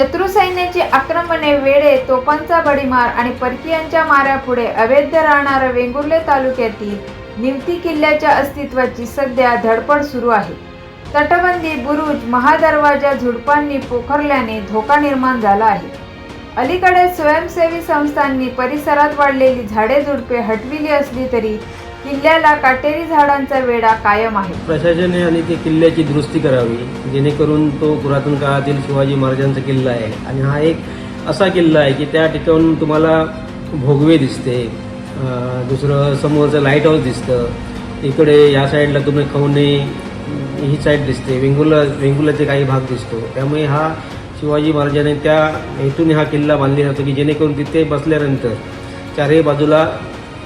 शत्रू सैन्याची आक्रमणे वेळे तोफांचा बडीमार आणि परकीयांच्या माऱ्यापुढे अवैध राहणाऱ्या वेंगुर्ले तालुक्यातील निवती किल्ल्याच्या अस्तित्वाची सध्या धडपड सुरू आहे. तटबंदी बुरुज महादरवाजा झुडपांनी पोखरल्याने धोका निर्माण झाला आहे. अलीकडे स्वयंसेवी संस्थांनी परिसरात वाढलेली झाडे झुडपे हटविली असली तरी किल्ल्याला काटेरी झाडांचा वेढा कायम आहे. प्रशासनाने आणि ते किल्ल्याची दुरुस्ती करावी जेणेकरून तो पुरातन काळातील शिवाजी महाराजांचा किल्ला आहे. आणि हा एक असा किल्ला आहे की त्या ठिकाणून तुम्हाला भोगवे दिसते दुसरं समोरचं लाइट हाऊस दिसतं इकडे या साईडला तुम्ही खवणे ही साईड दिसते वेंगुला वेंगुलाचे काही भाग दिसतो. त्यामुळे हा शिवाजी महाराजांनी त्या हेतून हा किल्ला बांधला जातो की जेणेकरून तिथे बसल्यानंतर चारही बाजूला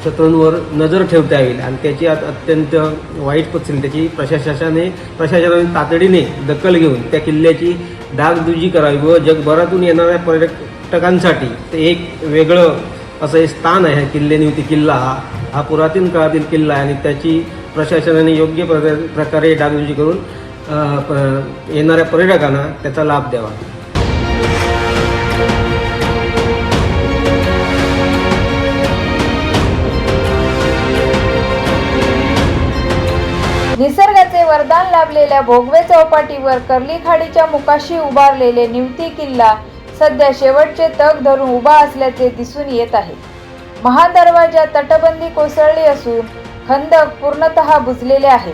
शत्रूंवर नजर ठेवता येईल आणि त्याची अत्यंत वाईट पद्धतीने त्याची प्रशासनाने प्रशासनाने तातडीने दखल घेऊन त्या किल्ल्याची डागदुजी करावी व जगभरातून येणाऱ्या पर्यटकांसाठी ते एक वेगळं असं हे स्थान आहे. किल्ल्याने निवती किल्ला हा हा पुरातन काळातील किल्ला आहे आणि त्याची प्रशासनाने योग्य प्रकारे डागदुजी करून प- येणाऱ्या पर्यटकांना त्याचा लाभ द्यावा. वरदान लाभलेल्या भोगवे चौपाटीवर कर्ली खाडीच्या मुकाशी उभारलेले निवती किल्ला सध्या शेवटचे तग धरून उभा असल्याचे दिसून येत आहे. महादरवाजा तटबंदी कोसळली असून खंदक पूर्णतः बुजलेले आहे.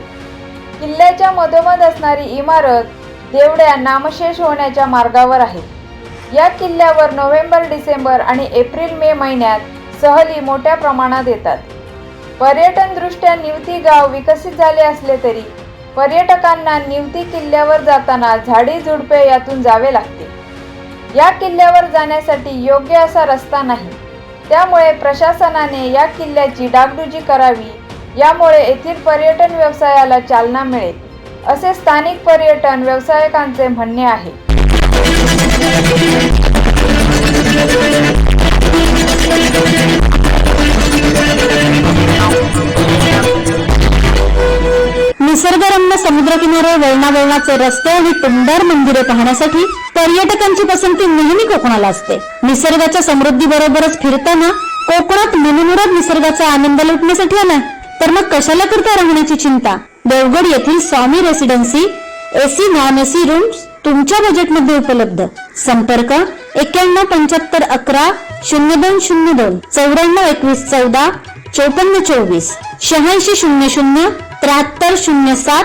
किल्ल्याच्या मधोमध असणारी इमारत देवड्या नामशेष होण्याच्या मार्गावर आहे. या किल्ल्यावर नोव्हेंबर डिसेंबर आणि एप्रिल मे महिन्यात सहली मोठ्या प्रमाणात येतात. पर्यटनदृष्ट्या निवती गाव विकसित झाले असले तरी पर्यटकांना निवती किल्ल्यावर जाताना झाडी झुडपे यातून जावे लागते. या किल्ल्यावर जाण्यासाठी योग्य असा रस्ता नाही. त्यामुळे प्रशासनाने या किल्ल्याची डागडुजी करावी यामुळे येथील पर्यटन व्यवसायाला चालना मिळेल असे स्थानिक पर्यटन व्यावसायिकांचे म्हणणे आहे. निसर्गरम्य समुद्रकिनारे वळणावळणाचे रस्ते आणि टुमदार मंदिरे पाहण्यासाठी पर्यटकांची पसंती नेहमी कोकणाला असते. निसर्गाच्या समृद्धी बरोबरच फिरताना कोकणात मनमुराद निसर्गाचा आनंद लुटण्यासाठी आला. तर मग कशाला करता राहण्याची चिंता? देवगड येथील Swami residency AC non AC rooms तुमच्या बजेटमध्ये उपलब्ध. संपर्क एक्क्याण्णव पंच्याहत्तर अकरा शून्य दोन शून्य दोन चौऱ्याण्णव एकवीस चौदा चौपन्न चोवीस शहाऐंशी शून्य शून्य त्र्याहत्तर शून्य सात